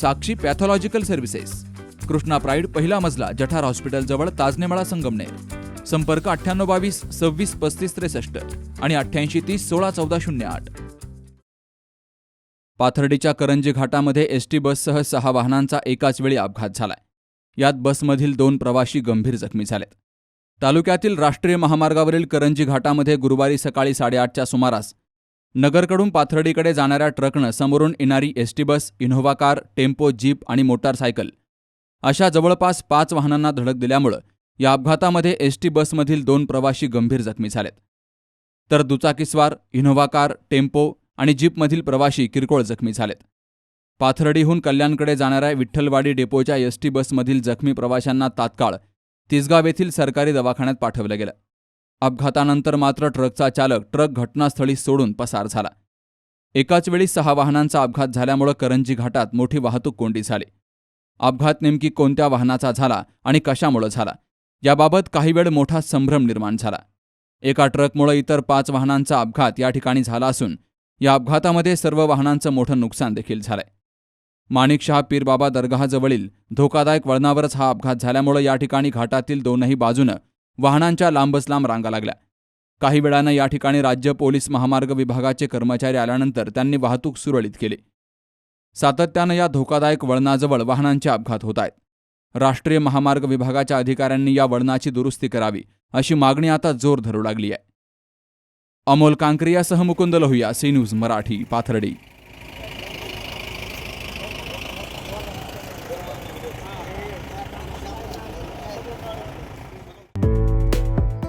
Sakshi pathological services. Krishna pride पहिला मजला जठार हॉस्पिटलजवळ ताजनेमाळा संगमनेर. संपर्क अठ्ठ्याण्णव बावीस सव्वीस पस्तीस त्रेसष्ट आणि अठ्ठ्याऐंशी तीस सोळा चौदा शून्य आठ. पाथर्डीच्या करंजी घाटामध्ये एस टी बससह सहा वाहनांचा एकाच वेळी अपघात झालाय. यात बसमधील दोन प्रवाशी गंभीर जखमी झालेत. तालुक्यातील राष्ट्रीय महामार्गावरील करंजी घाटामध्ये गुरुवारी सकाळी साडेआठच्या सुमारास नगरकडून पाथर्डीकडे जाणाऱ्या ट्रकनं समोरून येणारी ST bus Innova car tempo jeep आणि मोटारसायकल. अशा जवळपास पाच वाहनांना धडक दिल्यामुळं या अपघातामध्ये एसटी बसमधील दोन प्रवाशी गंभीर जखमी झालेत. तर दुचाकीस्वार इनोव्हा कार टेम्पो आणि जीपमधील प्रवाशी किरकोळ जखमी झालेत. पाथर्डीहून कल्याणकडे जाणाऱ्या विठ्ठलवाडी डेपोच्या एसटी बसमधील जखमी प्रवाशांना तात्काळ तिसगाव येथील सरकारी दवाखान्यात पाठवलं गेलं. अपघातानंतर मात्र ट्रकचा चालक ट्रक घटनास्थळी सोडून पसार झाला. एकाच वेळी सहा वाहनांचा अपघात झाल्यामुळं करंजी घाटात मोठी वाहतूक कोंडी झाली. अपघात नेमकी कोणत्या वाहनाचा झाला आणि कशामुळं झाला? याबाबत काही वेळ मोठा संभ्रम निर्माण झाला. एका ट्रकमुळे इतर पाच वाहनांचा अपघात या ठिकाणी झाला असून या अपघातामध्ये सर्व वाहनांचं मोठं नुकसान देखील झालंय. माणिकशहा पीरबाबा दर्गाजवळील धोकादायक वळणावरच हा अपघात झाल्यामुळे या ठिकाणी घाटातील दोनही बाजूनं वाहनांच्या लांबच लांब रांगा लागल्या. काही वेळानं या ठिकाणी राज्य पोलीस महामार्ग विभागाचे कर्मचारी आल्यानंतर त्यांनी वाहतूक सुरळीत केली. सातत्यानं या धोकादायक वळणाजवळ वाहनांचे अपघात होत आहेत. राष्ट्रीय महामार्ग विभागाच्या अधिकाऱ्यांनी या वळणाची दुरुस्ती करावी अशी मागणी आता जोर धरू लागली आहे. Amol कांक्रियासह Mukund Lohiya C news Marathi Pathardi.